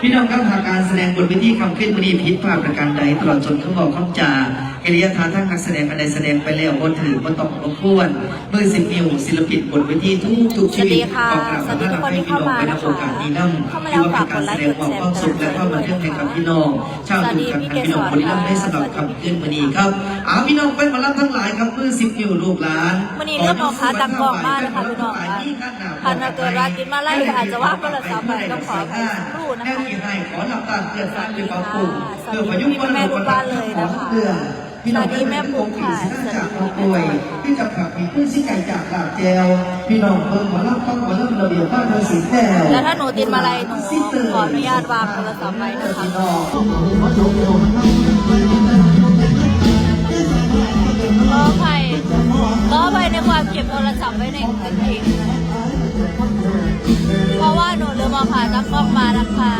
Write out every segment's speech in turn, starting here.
พี่น้องครับหากการแสดงบนเวทีคำขึ้นมณีพิษภาพประการใดตลอดจนข้าบอกข้าจา เอริยธาทั้งนักแสดงอันใดแสดงไปแล้วบนถือบนตอกบนควรเมื่อสิบมิวศิลปินบทวิธีทุกทุกๆชีวิตสวัสดีค่ะออกกราบสวัสดีทุกคนที่เข้ามาให้นะคะพี่น้องไปในโอกาสนี้นั่เข้ามาถืแล้วอว่าเป็นการแสดงความความสุขและความบันเทิงให้กับพี่น้องชาวทุกท่านพี่น้องคนที่นั่งได้สำหรับคำขึ้นมณีครับอาพี่น้องเป็นมารับทั้งหลายครับเมื่อสิบมิวลูกหลานวันนี้เรื่องของค้าตักกล่องมากนะคะพี่น้องค่ะพันธุ์เกิดราตินมาไล่ก็อาจจะว่าก็ละสามใบต้องขอไปสู้นะแค่คะที่ให้ขอหลับตาเกิดสารเป็นความปลูกเพื่อประยุกต์วันโลกประขอเพื่อ พี่น้องได้เป็นองค์ผีสิงจากผู้ป่วยที่จะขับมีผู้สิไก่จากหลากแจวพี่น้องเพิ่งมารับต้องมาเริ่มระเบียบบ้านเมืองสีแก้วแล้วถ้าหนูติดมาลัยหนูขออนุญาตวางโทรศัพท์ไว้นะคะพี่น้องก็ไปก็ไปในความเก็บโทรศัพท์ไว้ในกางเกงเพราะว่าหนูลืมเอาขาตั้งกล้องมานะคะ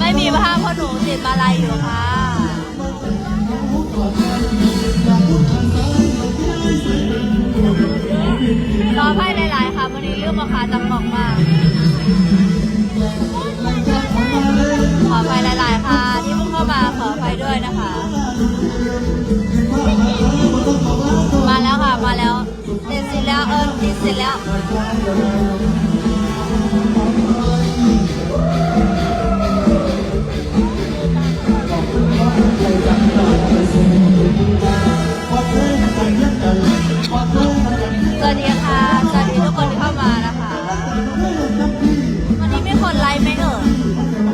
ไม่มีภาพเพราะหนูติดมาลัยอยู่ค่ะ รอไพ่หลายๆ ค่ะวันนี้เรื่องมาคาจังบอกมาก ขอไฟหลายๆ ค่ะ ที่เพิ่งเข้ามาขอไฟด้วยนะคะ มาแล้วค่ะ มาแล้วติดเสร็จแล้วเออติดเสร็จแล้ว สวัสดีค่ะ สวัสดีทุกคนที่เข้ามานะคะ วันนี้มีคนไลฟ์ไหมเอ่ย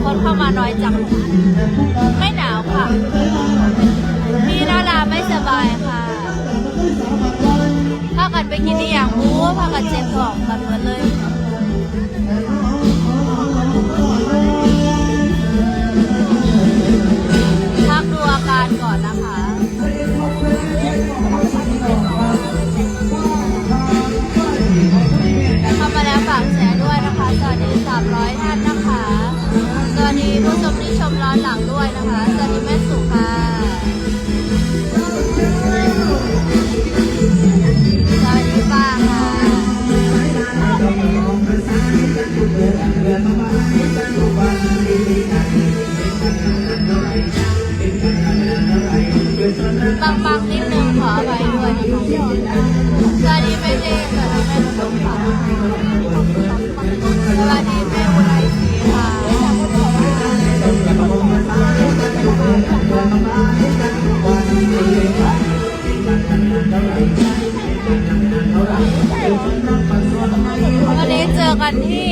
คนเข้ามาน้อยจัง ไม่หนาวค่ะ มีนาราไม่สบายค่ะพากันไปกินที่อย่างหมูพากันเจ็บท้องกันหมดเลย ผู้ชมที่ชมร้อนหลังด้วยนะคะสวัสดีแม่สุค่ะสวัสดีป้าค่ะบางบางนิดนึงขอไปด้วยนะคะสวัสดีแม่เจสวัสดีแม่ลูกค่ะสวัสดี ที่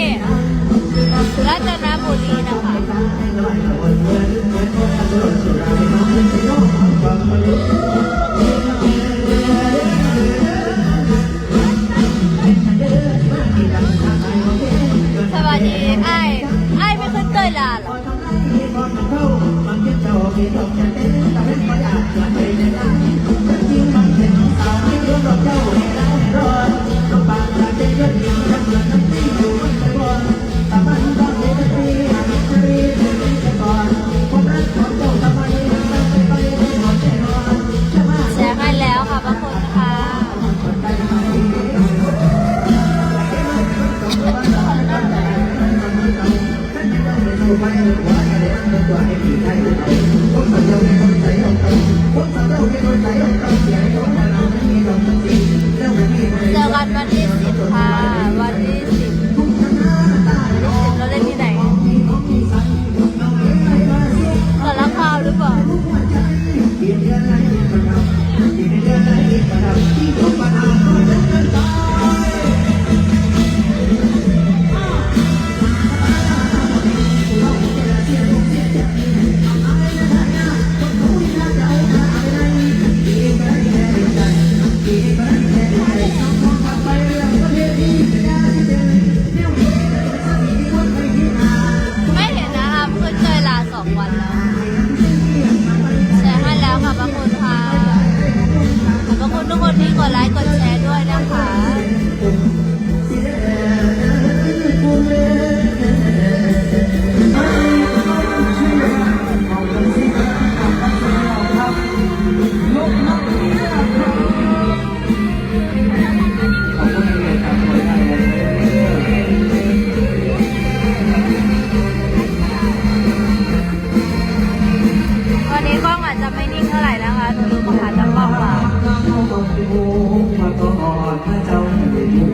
เจ้า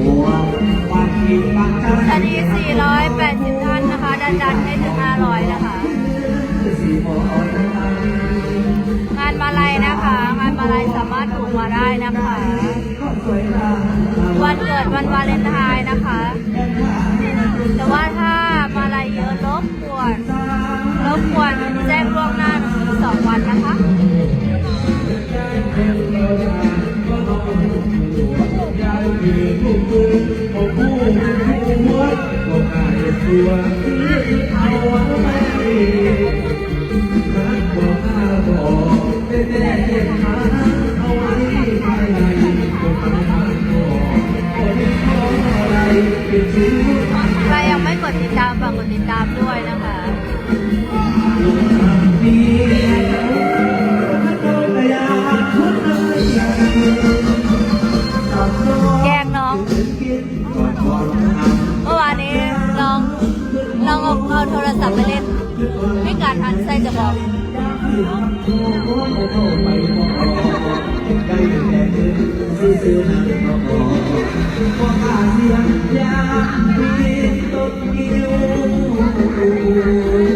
หัวความคิดบางใจตอนนี้480ท่านนะคะ ดันดันให้ถึง500นะคะงานมาลัยนะคะ งานมาลัยสามารถถูกมาได้นะคะ วันเกิดวันวาเลนไทน์ ใค งเอาโทรศัพท์ไปเล่นพิการอันไส้จะบอกโ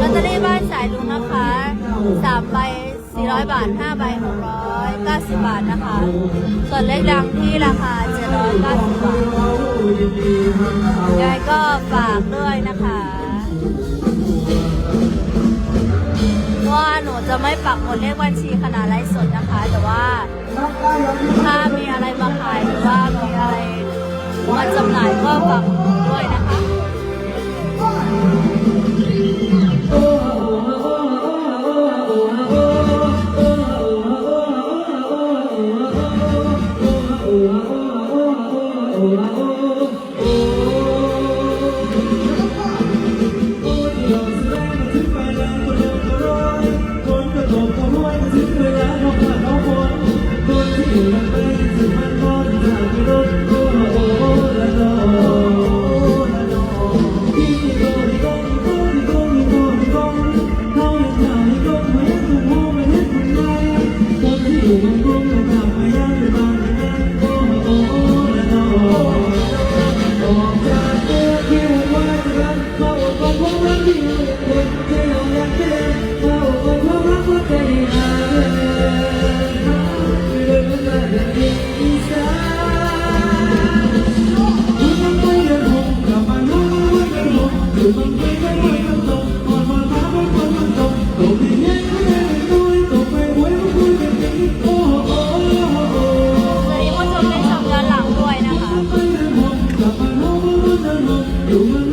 ลอตเตอรี่บ้านสายลุงนะคะสามใบ400บาท5ใบ690บาทนะคะ ส่วนเลขดังที่ราคา790บาทยังไงก็ฝากด้วยนะคะว่าหนูจะไม่ปักหมดเลขบัญชีขนาดไลฟ์สดนะคะ แต่ว่าถ้ามีอะไรมาขายหรือว่ามีอะไรมาจำหน่ายก็ฝากด้วยนะคะ ส บ้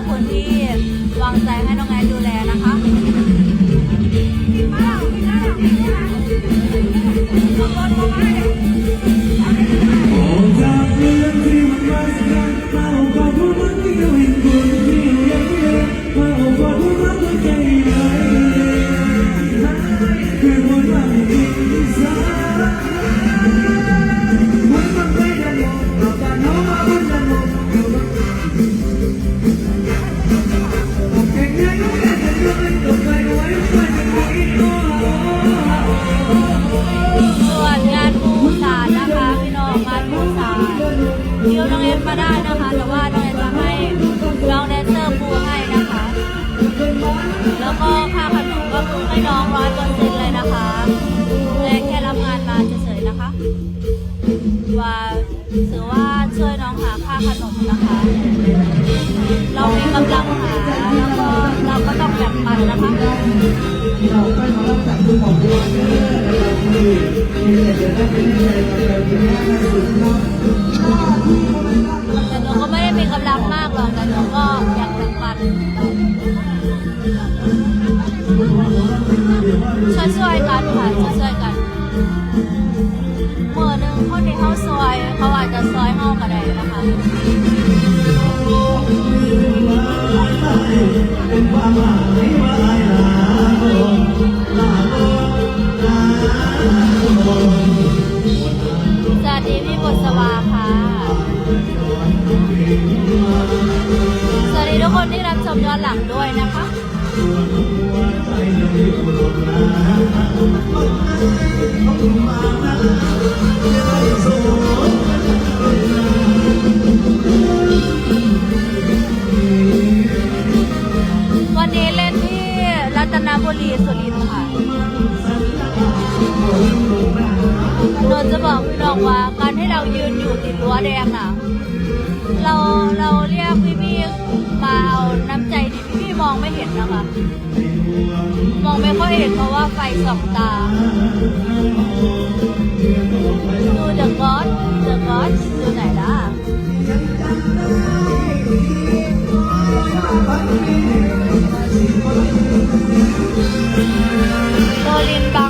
นะคะขอบพระคุณที่วางใจให้น้องแอนดูแล นะคะเราไปมารับจากคุณหมอบัวเด้อนะครับที่ที่เดี๋ยวได้เป็นใจเราเป็นแม่แม่สุดเนา สวัสดีทุกคนที่รับชมย้อนหลังด้วยนะคะวันนี้เล่นที่รัตนบุรีสุรินทร์ค่ะหนูจะบอกพี่น้องว่าการที่เรายืนอยู่ติดรั้วแดงน่ะ เราเราเรียกพี่พี่มาเอาน้ำใจที่พี่พี่มองไม่เห็นนะคะ มองไม่ค่อยเห็นเพราะว่าไฟสองตา ดูเดอะก็อดเดอะก็อดอยู่ไหนล่ะโดลินบัง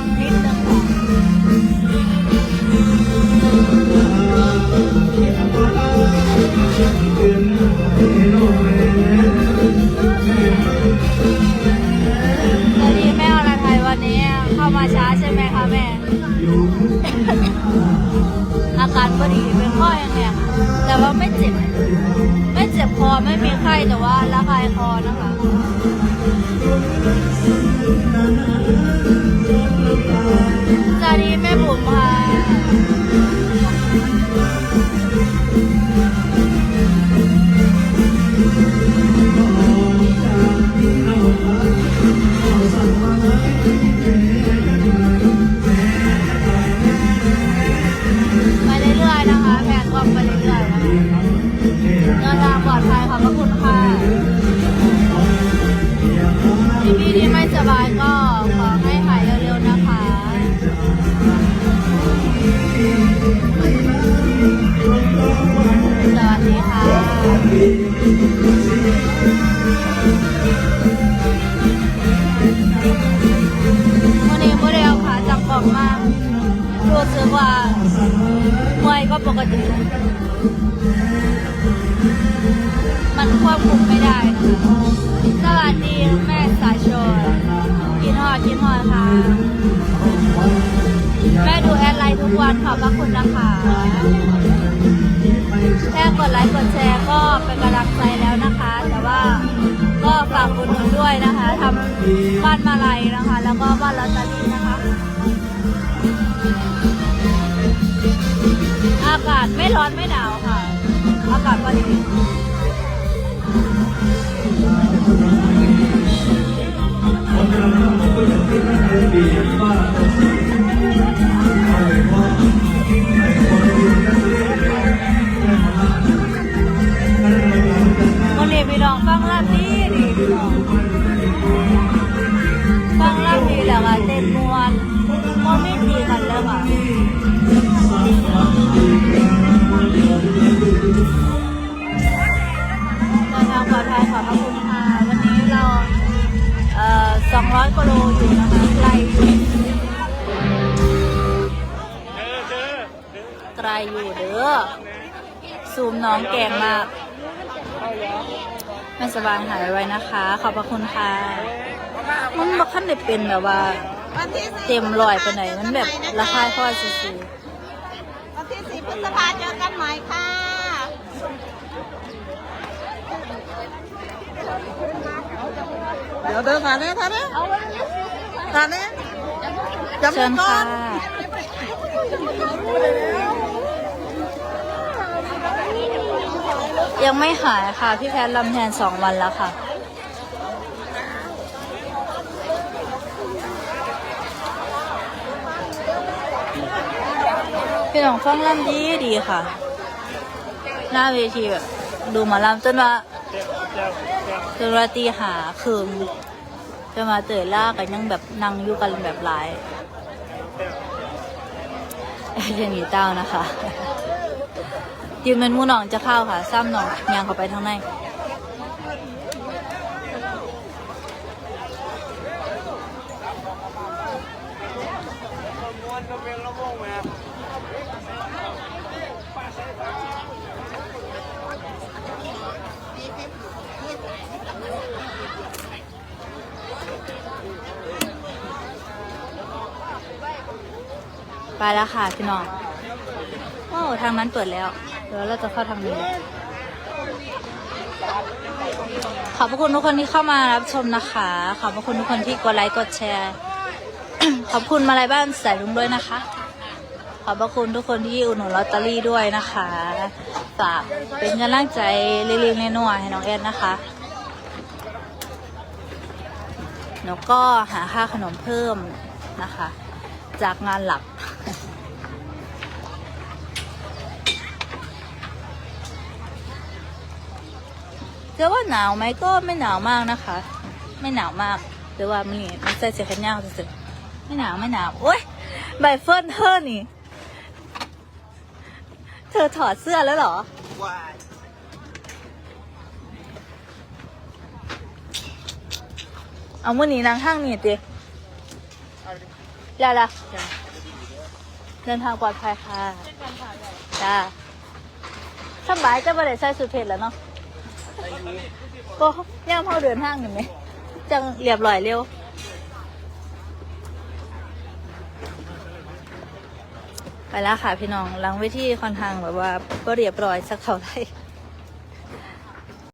คะแม่ อาการพอดีเป็นข้อยังไงแต่ว่าไม่เจ็บ ไม่เจ็บคอไม่มีไข้แต่ว่าระคายคอนะคะสวัสดีแม่บุ๋มค่ะ มันควบคุมไม่ได้นะคะสวัสดีแม่สายชนกินหอดกินหอดค่ะ แม่ดูแอดไลน์ทุกวันขอบพระคุณนะคะแค่กดไลค์กดแชร์ก็เป็นกำลังใจแล้วนะคะ แต่ว่าก็ฝากคุณด้วยนะคะทำบ้านมาลัยนะคะ แล้วก็บ้านลอตเตอรี่นะคะ อากาศไม่ร้อนไม่หนาวค่ะ อากาศพอดี วัน 200กิโลอยู่นะคะไกลอยู่ไกลอยู่เด้อซูมน้องแกงมากไม่สบายหายไว้นะคะ ขอบพระคุณค่ะมันบ่ขั้นได้เป็นแบบว่า เต็มรอยไปไหนมันแบบราคายค่อยซื่อวันที่สี่พฤษภาเจอกันใหม่ค่ะ เดี๋ยวเดินผ่านเนี่ยผ่านเนี่ยผ่านเนี่ยๆเชิญค่ะยังไม่หายค่ะ พี่แพทย์ลำแทนสองวันแล้วค่ะ พี่น้องฟังลำดีดีค่ะ หน้าเวทีแบบดูหมาลำจนว่า จนว่าตีหาคืนจะมาเตยล่ากันยังแบบนั่งอยู่กันแบบหลายเรียนหนีเต้านะคะยืมเป็นมู่หนองจะเข้าค่ะ ซ้ำหนองยางเข้าไปทางใน ไปแล้วค่ะพี่น้องโอ้ทางนั้นเปิดแล้ว เดี๋ยวเราจะเข้าทางนี้ ขอบพระคุณทุกคนที่เข้ามารับชมนะคะ ขอบพระคุณทุกคนที่กดไลค์กดแชร์ ขอบคุณมาลัยบ้านสายลุงด้วยนะคะ ขอบพระคุณทุกคนที่อุดหนุนลอตเตอรี่ด้วยนะคะฝากเป็นกำลังใจเล็กๆน้อยๆให้น้องแอนนะคะแล้วก็หาค่าขนมเพิ่มนะคะ จากงานหลัก จะว่าหนาวไหมก็ไม่หนาวมากนะคะ ไม่หนาวมากหรือว่ามีมันใส่เสื้อแขนยาวสุดๆไม่หนาวไม่หนาวโอ๊ยใบเฟิร์นเธอนี่ เธอถอดเสื้อแล้วเหรอเอามื่อนี้นางห้างนี่ติแล้วล่ะเดินทางปลอดภัยค่ะจ้าสบายจะไม่ได้ใส่สุดเพชรแล้วเนาะ ก็ย่างพอเดินห้างหนึ่งไหมจังเรียบร้อยเร็วไปแล้วค่ะพี่น้องหลังเวทีค่อนข้างแบบว่าก็เรียบร้อยสักเท่าไหร่